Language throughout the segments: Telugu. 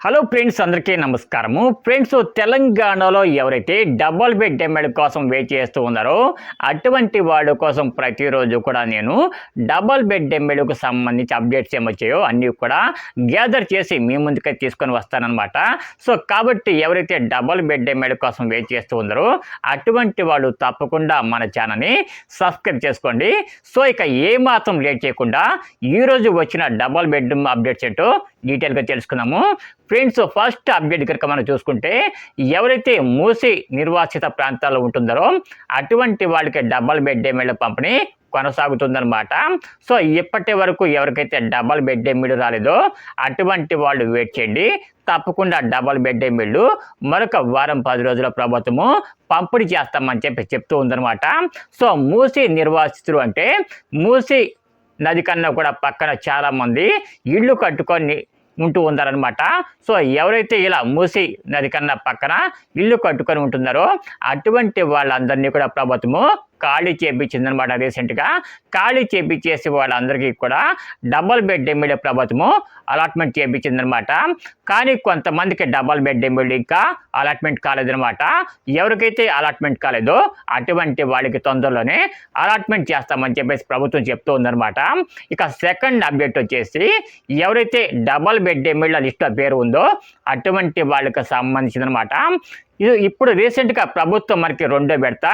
హలో ఫ్రెండ్స్ అందరికీ నమస్కారము. ఫ్రెండ్స్ తెలంగాణలో ఎవరైతే డబల్ బెడ్ డెమెడ్ కోసం వెయిట్ చేస్తూ ఉన్నారో అటువంటి వాళ్ళ కోసం ప్రతిరోజు కూడా నేను డబల్ బెడ్ డెమెడ్కు సంబంధించి అప్డేట్స్ ఏమొచ్చాయో అన్నీ కూడా గ్యాదర్ చేసి మీ ముందుకే తీసుకొని వస్తానన్నమాట. సో కాబట్టి ఎవరైతే డబల్ బెడ్ డెమెడ్ కోసం వెయిట్ చేస్తూ ఉన్నారో అటువంటి వాళ్ళు తప్పకుండా మన ఛానల్ని సబ్స్క్రైబ్ చేసుకోండి. సో ఇక ఏమాత్రం లేట్ చేయకుండా ఈరోజు వచ్చిన డబల్ బెడ్రూమ్ అప్డేట్స్ ఏంటో డీటెయిల్గా తెలుసుకున్నాము. ఫ్రెండ్స్ ఫస్ట్ అప్డేట్ కనుక మనం చూసుకుంటే ఎవరైతే మూసి నిర్వాసిత ప్రాంతాల్లో ఉంటుందారో అటువంటి వాళ్ళకి డబల్ బెడ్ ఎమ్మెల్యే పంపిణీ కొనసాగుతుందనమాట సో ఇప్పటి వరకు ఎవరికైతే డబల్ బెడ్ ఎమ్మిడు రాలేదో అటువంటి వాళ్ళు వెయిట్ చేయండి. తప్పకుండా డబల్ బెడ్ ఎమ్మిళ్ళు మరొక వారం పది రోజుల ప్రభుత్వము పంపిణీ చేస్తామని చెప్పి చెప్తూ ఉందనమాట సో మూసి నిర్వాసితులు అంటే మూసి నది కన్నా కూడా పక్కన చాలామంది ఇళ్ళు కట్టుకొని ఉంటూ ఉన్నారనమాట సో ఎవరైతే ఇలా మూసి నది కన్నా పక్కన ఇల్లు కట్టుకొని ఉంటున్నారో అటువంటి వాళ్ళందరినీ కూడా ప్రభుత్వము ఖాళీ చేపించింది అనమాట రీసెంట్గా. ఖాళీ చేపించేసి వాళ్ళందరికీ కూడా డబల్ బెడ్ ఎమ్మెల్యే ప్రభుత్వము అలాట్మెంట్ చేపించిందనమాట కానీ కొంతమందికి డబల్ బెడ్ ఎమ్మెల్యే ఇంకా అలాట్మెంట్ కాలేదనమాట ఎవరికైతే అలాట్మెంట్ కాలేదో అటువంటి వాళ్ళకి తొందరలోనే అలాట్మెంట్ చేస్తామని చెప్పేసి ప్రభుత్వం చెప్తూ ఉందనమాట ఇక సెకండ్ అప్డేట్ వచ్చేసి ఎవరైతే డబల్ బెడ్ ఎమ్మెల్యే లిస్టులో పేరు ఉందో అటువంటి వాళ్ళకి సంబంధించిందనమాట ఇది ఇప్పుడు రీసెంట్గా ప్రభుత్వం మనకి రెండో విడత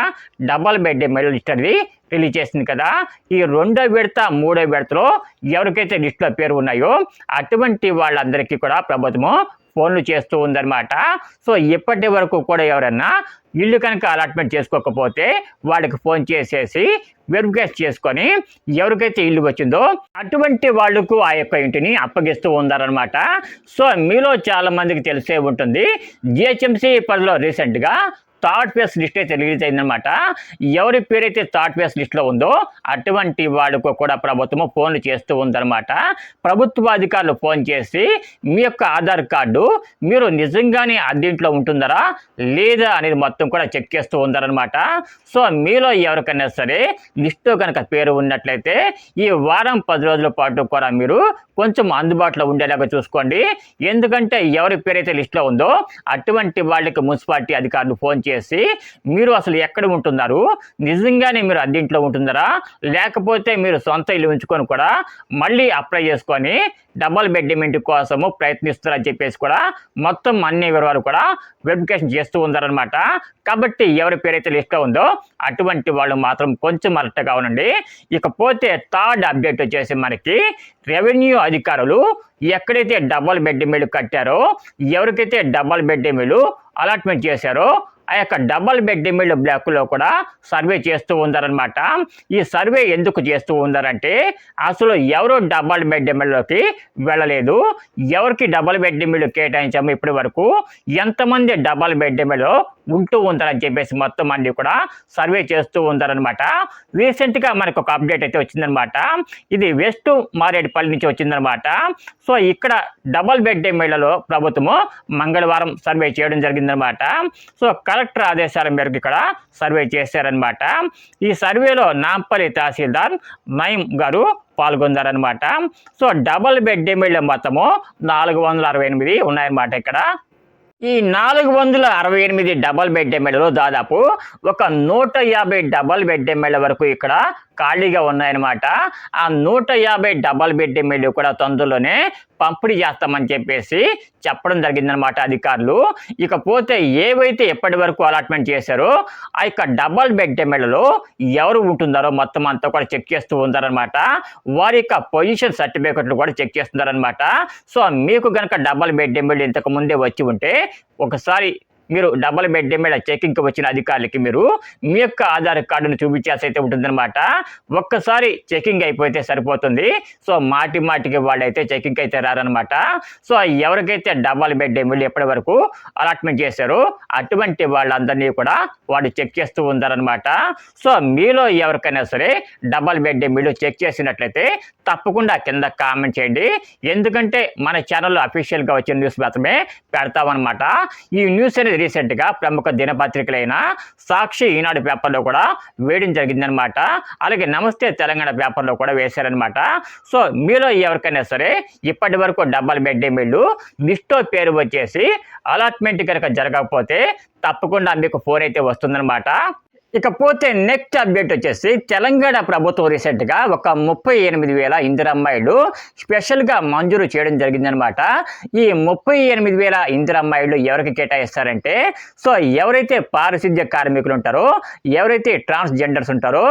double bed medal list release చేసింది కదా. ఈ రెండో విడత మూడో విడతలో ఎవరికైతే లిస్టులో పేరు ఉన్నాయో అటువంటి వాళ్ళందరికీ కూడా ప్రభుత్వము ఫోన్లు చేస్తూ ఉందన్నమాట. సో ఇప్పటి వరకు కూడా ఎవరన్నా ఇల్లు కనుక అలాట్మెంట్ చేసుకోకపోతే వాళ్ళకి ఫోన్ చేసేసి వెరిఫికేషన్ చేసుకొని ఎవరికైతే ఇల్లు వచ్చిందో అటువంటి వాళ్ళకు ఆ యొక్క ఇంటిని అప్పగిస్తూ ఉన్నారనమాట సో మీలో చాలామందికి తెలిసే ఉంటుంది. జిహెచ్ఎంసీ పరిధిలో రీసెంట్గా థర్డ్ ఫేస్ లిస్ట్ అయితే రిలీజ్ అయిందనమాట ఎవరి పేరైతే థర్డ్ ఫేస్ లిస్ట్లో ఉందో అటువంటి వాళ్ళకు కూడా ప్రభుత్వము ఫోన్లు చేస్తూ ఉందన్నమాట. ప్రభుత్వ అధికారులు ఫోన్ చేసి మీ యొక్క ఆధార్ కార్డు మీరు నిజంగానే అద్దీంట్లో ఉంటుందరా? లేదా అనేది మొత్తం కూడా చెక్ చేస్తూ ఉందన్నమాట. సో మీలో ఎవరికైనా సరే లిస్ట్లో కనుక పేరు ఉన్నట్లయితే ఈ వారం పది రోజుల పాటు కూడా మీరు కొంచెం అందుబాటులో ఉండేలాగా చూసుకోండి. ఎందుకంటే ఎవరి పేరైతే లిస్ట్లో ఉందో అటువంటి వాళ్ళకి మున్సిపాలిటీ అధికారులు ఫోన్ చేసి మీరు అసలు ఎక్కడ ఉంటున్నారు? నిజంగానే మీరు అద్దెంట్లో ఉంటున్నారా? లేకపోతే మీరు సొంత ఇల్లు ఉంచుకొని కూడా మళ్ళీ అప్లై చేసుకొని డబల్ బెడ్మెంట్ కోసము ప్రయత్నిస్తారని చెప్పేసి కూడా మొత్తం అన్ని వివరాలు కూడా వెరిఫికేషన్ చేస్తూ ఉన్నారనమాట కాబట్టి ఎవరి పేరైతే లిస్ట్లో ఉందో అటువంటి వాళ్ళు మాత్రం కొంచెం అలర్ట్గా ఉండండి. ఇకపోతే థర్డ్ అప్డేట్ వచ్చేసి మనకి రెవెన్యూ అధికారులు ఎక్కడైతే డబల్ బెడ్ మిల్లు కట్టారో ఎవరికైతే డబల్ బెడ్ మిల్లు అలాట్మెంట్ చేశారో ఆ యొక్క డబల్ బెడ్ మిల్ బ్లాక్లో కూడా సర్వే చేస్తూ ఉన్నారనమాట ఈ సర్వే ఎందుకు చేస్తూ ఉన్నారంటే అసలు ఎవరు డబల్ బెడ్ మిల్లోకి వెళ్ళలేదు ఎవరికి డబల్ బెడ్ మిల్ కేటాయించాము ఇప్పటి వరకు ఎంతమంది డబల్ బెడ్ మిల్ ఉంటూ ఉంటారని చెప్పేసి మొత్తం అన్ని కూడా సర్వే చేస్తూ ఉంటారనమాట రీసెంట్గా మనకు ఒక అప్డేట్ అయితే వచ్చిందనమాట ఇది వెస్ట్ మారేడుపల్లి నుంచి వచ్చిందనమాట సో ఇక్కడ డబల్ బెడ్ ఎమ్మెల్యేలో ప్రభుత్వము మంగళవారం సర్వే చేయడం జరిగిందనమాట సో కలెక్టర్ ఆదేశాల మేరకు ఇక్కడ సర్వే చేశారనమాట ఈ సర్వేలో నాంపల్లి తహసీల్దార్ నయం గారు పాల్గొన్నారనమాట సో డబల్ బెడ్ ఎమ్మెల్యే మొత్తము నాలుగు వందల అరవై ఎనిమిది ఉన్నాయన్నమాట ఇక్కడ ఈ నాలుగు వందల అరవై ఎనిమిది డబల్ బెడ్ ఎమ్మెల్యేలో దాదాపు ఒక నూట యాభై డబల్ బెడ్ ఎమ్మెల్యే వరకు ఇక్కడ ఖాళీగా ఉన్నాయన్నమాట. ఆ నూట యాభై డబల్ బెడ్ ఎమ్మెల్యే కూడా తొందరలోనే పంపిణీ చేస్తామని చెప్పేసి చెప్పడం జరిగిందనమాట అధికారులు. ఇకపోతే ఏవైతే ఎప్పటి వరకు అలాట్మెంట్ చేశారో ఆ యొక్క డబల్ బెడ్ ఎమ్మెల్యేలో ఎవరు ఉంటున్నారో మొత్తం అంతా కూడా చెక్ చేస్తూ ఉంటారనమాట వారి యొక్క పొజిషన్ సర్టిఫికెట్లు కూడా చెక్ చేస్తున్నారనమాట సో మీకు కనుక డబల్ బెడ్ ఎమ్మెల్యే ఇంతకు ముందే వచ్చి ఉంటే ఒకసారి మీరు డబల్ బెడ్ మీద చెకింగ్కి వచ్చిన అధికారులకి మీరు మీ యొక్క ఆధార్ కార్డును చూపించాల్సి అయితే ఉంటుందన్నమాట. ఒక్కసారి చెకింగ్ అయిపోతే సరిపోతుంది. సో మాటి మాటికి వాళ్ళైతే చెకింగ్ అయితే రారనమాట సో ఎవరికైతే డబల్ బెడ్ ఎమ్మెల్యే ఎప్పటి వరకు అలాట్మెంట్ చేశారో అటువంటి వాళ్ళందరినీ కూడా వాడు చెక్ చేస్తూ ఉన్నారనమాట సో మీలో ఎవరికైనా సరే డబల్ బెడ్ ఎమ్మెల్యే చెక్ చేసినట్లయితే తప్పకుండా కింద కామెంట్ చేయండి. ఎందుకంటే మన ఛానల్లో అఫీషియల్గా వచ్చిన న్యూస్ మాత్రమే పెడతామన్నమాట. ఈ న్యూస్ అనేది రీసెంట్గా ప్రముఖ దినపత్రికలైన సాక్షి ఈనాడు పేపర్లో కూడా వేయడం జరిగిందనమాట అలాగే నమస్తే తెలంగాణ పేపర్లో కూడా వేశారనమాట సో మీలో ఎవరికైనా సరే ఇప్పటి వరకు డబల్ బెడ్ మీళ్ళు లిస్టో పేరు వచ్చేసి అలాట్మెంట్ కనుక జరగకపోతే తప్పకుండా మీకు ఫోన్ అయితే వస్తుందన్నమాట. ఇకపోతే నెక్స్ట్ అప్డేట్ వచ్చేసి తెలంగాణ ప్రభుత్వం రీసెంట్గా ఒక ముప్పై ఎనిమిది వేల ఇందిరమ్మాయిలు స్పెషల్గా మంజూరు చేయడం జరిగిందనమాట ఈ ముప్పై ఎనిమిది వేల ఇందిరమ్మాయిలు ఎవరికి కేటాయిస్తారంటే సో ఎవరైతే పారిశుద్ధ్య కార్మికులు ఉంటారో ఎవరైతే ట్రాన్స్జెండర్స్ ఉంటారో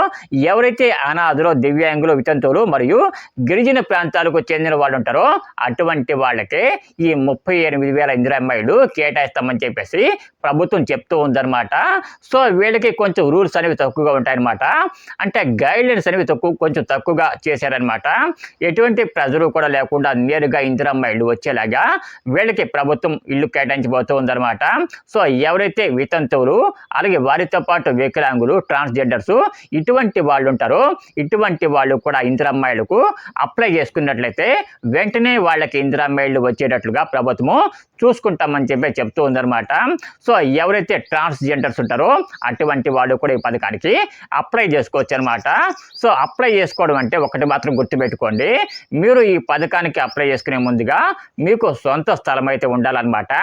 ఎవరైతే అనాథులు దివ్యాంగులు వితంతువులు మరియు గిరిజన ప్రాంతాలకు చెందిన వాళ్ళు ఉంటారో అటువంటి వాళ్ళకే ఈ ముప్పై ఎనిమిది వేల ఇందిరమ్మాయిలు కేటాయిస్తామని చెప్పేసి ప్రభుత్వం చెప్తూ ఉందన్నమాట. సో వీళ్ళకి కొంచెం రూల్స్ అనేవి తక్కువగా ఉంటాయన్నమాట. అంటే గైడ్లైన్స్ అనేవి తక్కువ కొంచెం తక్కువగా చేశారనమాట ఎటువంటి ప్రజలు కూడా లేకుండా నేరుగా ఇందిరమ్మ ఇల్లు వచ్చేలాగా వీళ్ళకి ప్రభుత్వం ఇల్లు కేటాయించబోతూ ఉందన్నమాట. సో ఎవరైతే వితంతువులు అలాగే వారితో పాటు వికలాంగులు ట్రాన్స్జెండర్స్ ఇటువంటి వాళ్ళు ఉంటారో ఇటువంటి వాళ్ళు కూడా ఇందిరమ్మాయిలకు అప్లై చేసుకున్నట్లయితే వెంటనే వాళ్ళకి ఇందిరమ్మాయిలు వచ్చేటట్లుగా ప్రభుత్వము చూసుకుంటామని చెప్పి చెప్తూ ఉందన్నమాట. సో ఎవరైతే ట్రాన్స్జెండర్స్ ఉంటారో అటువంటి వాళ్ళు కూడా ఈ పథకానికి అప్లై చేసుకోవచ్చు అనమాట సో అప్లై చేసుకోవడం అంటే ఒకటి మాత్రం గుర్తుపెట్టుకోండి. మీరు ఈ పథకానికి అప్లై చేసుకునే ముందుగా మీకు సొంత స్థలం అయితే ఉండాలన్నమాట.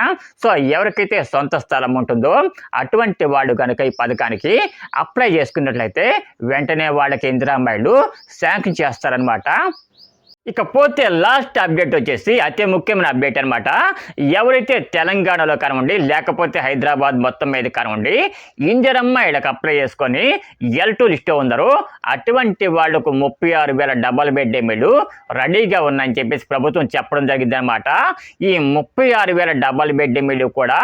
సో ఎవరికైతే సొంత స్థలం ఉంటుందో అటువంటి వాళ్ళు కనుక ఈ పథకానికి అప్లై చేసుకున్నట్లయితే వెంటనే వాళ్ళకి ఇందిరామాయిలు శాంక్షన్ చేస్తారనమాట ఇకపోతే లాస్ట్ అప్డేట్ వచ్చేసి అతి ముఖ్యమైన అప్డేట్ అనమాట ఎవరైతే తెలంగాణలో కానివ్వండి లేకపోతే హైదరాబాద్ మొత్తం మీద కానివ్వండి ఇంజరమ్మ ఇళ్ళకి అప్లై చేసుకొని ఎల్ టూ లిస్ట్ ఉందరు అటువంటి వాళ్ళకు ముప్పై ఆరు వేల డబల్ బెడ్ ఎమ్మెల్యే రెడీగా ఉన్నాయని చెప్పేసి ప్రభుత్వం చెప్పడం జరిగింది అనమాట ఈ ముప్పై ఆరు వేల డబల్ బెడ్ ఎమ్మెల్యే కూడా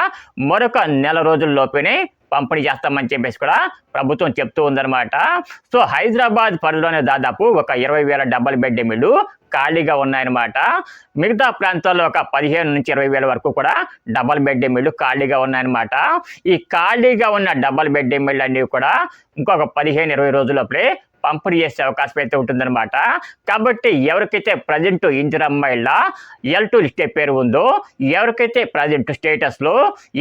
మరొక నెల రోజుల్లోపేనే పంపిణీ చేస్తామని చెప్పేసి కూడా ప్రభుత్వం చెప్తూ ఉందన్నమాట. సో హైదరాబాద్ పరిలోనే దాదాపు ఒక ఇరవై వేల డబల్ బెడ్ మిల్లు ఖాళీగా ఉన్నాయన్నమాట. మిగతా ప్రాంతాల్లో ఒక పదిహేను నుంచి ఇరవై వేల వరకు కూడా డబల్ బెడ్ ఎమ్మెల్యే ఖాళీగా ఉన్నాయన్నమాట. ఈ ఖాళీగా ఉన్న డబల్ బెడ్ ఎమ్మెల్యే అన్నీ కూడా ఇంకొక పదిహేను ఇరవై రోజులప్పుడే పంపిణీ చేసే అవకాశం అయితే ఉంటుందన్నమాట. కాబట్టి ఎవరికైతే ప్రజెంట్ ఇందిరమ్మాయిల ఎల్ టూ లిస్టే పేరు ఉందో ఎవరికైతే ప్రజెంట్ స్టేటస్లో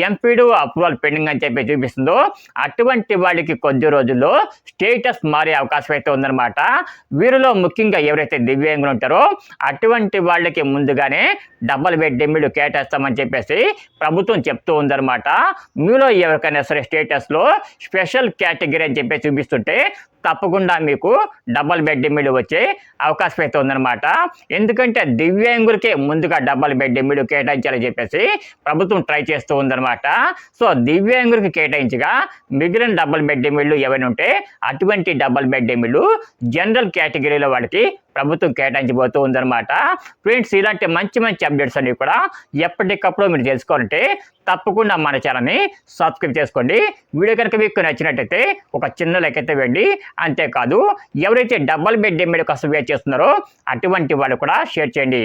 ఎంపీడు అప్రూవల్ పెండింగ్ అని చెప్పి చూపిస్తుందో అటువంటి వాళ్ళకి కొద్ది రోజుల్లో స్టేటస్ మారే అవకాశం అయితే ఉందన్నమాట. వీరిలో ముఖ్యంగా ఎవరైతే దివ్యాంగులు ఉంటారో అటువంటి వాళ్ళకి ముందుగానే డబల్ బెడ్ డెమ్మిడు కేటాయిస్తామని చెప్పేసి ప్రభుత్వం చెప్తూ ఉందన్నమాట. మీలో ఎవరికైనా సరే స్టేటస్లో స్పెషల్ కేటగిరీ అని చెప్పి చూపిస్తుంటే తప్పకుండా మీకు డబల్ బెడ్ ఎమ్మిడి వచ్చే అవకాశం అయితే ఉందన్నమాట. ఎందుకంటే దివ్యాంగులకే ముందుగా డబల్ బెడ్ మీడు కేటాయించాలని చెప్పేసి ప్రభుత్వం ట్రై చేస్తూ ఉందన్నమాట. సో దివ్యాంగులకి కేటాయించగా మిగిలిన డబల్ బెడ్ ఎమ్మిళ్ళు ఏమైనా ఉంటే అటువంటి డబల్ బెడ్ ఎమ్మిళ్ళు జనరల్ కేటగిరీలో వాళ్ళకి ప్రభుత్వం కేటాయించబోతూ ఉందన్నమాట. ఫ్రెండ్స్ ఇలాంటి మంచి మంచి అప్డేట్స్ అన్ని కూడా ఎప్పటికప్పుడు మీరు తెలుసుకోవాలంటే తప్పకుండా మన ఛానల్ని సబ్స్క్రైబ్ చేసుకోండి. వీడియో కనుక మీకు నచ్చినట్టయితే ఒక చిన్న లైక్ అయితే వేయండి. అంతేకాదు ఎవరైతే డబల్ బెడ్ ఎమ్మెల్యే కోసం వెయిట్ చేస్తున్నారో అటువంటి వాళ్ళు కూడా షేర్ చేయండి.